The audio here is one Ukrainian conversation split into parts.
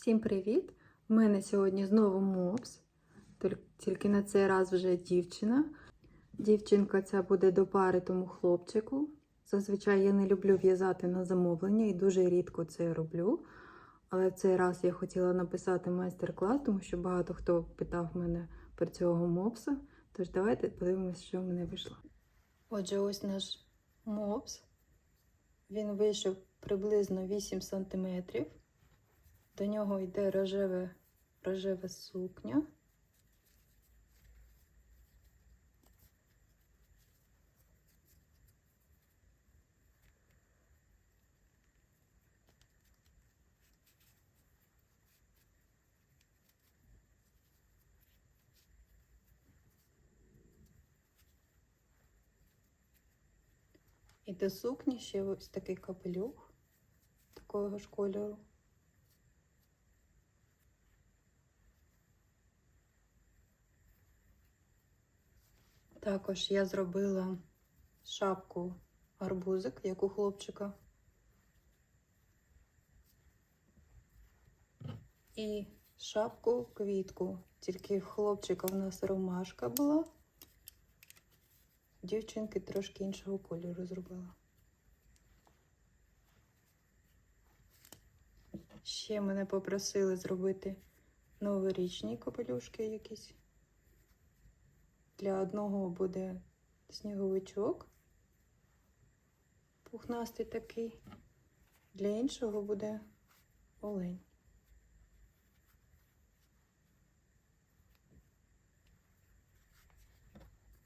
Всім привіт! У мене сьогодні знову мопс, тільки на цей раз вже дівчина. Дівчинка ця буде до пари тому хлопчику. Зазвичай я не люблю в'язати на замовлення і дуже рідко це роблю. Але в цей раз я хотіла написати майстер-клас, тому що багато хто питав мене про цього мопса. Тож давайте подивимося, що в мене вийшло. Отже, ось наш мопс. Він вийшов приблизно 8 см. До нього йде рожеве, рожева сукня. І до сукні ще ось такий капелюх такого ж кольору. Також я зробила шапку арбузик, як у хлопчика. І шапку квітку. Тільки в хлопчика в нас ромашка була. Дівчинки трошки іншого кольору зробила. Ще мене попросили зробити новорічні капелюшки якісь. Для одного буде сніговичок, пухнастий такий, для іншого буде олень.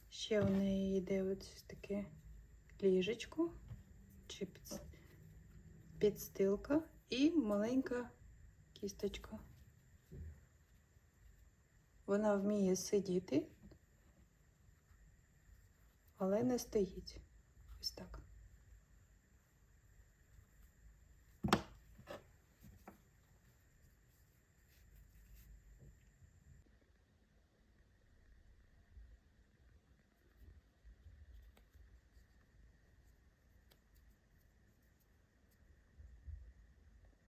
Ще в неї йде ось таке ліжечко чи підстилка і маленька кісточка. Вона вміє сидіти, але не стоїть. Ось так.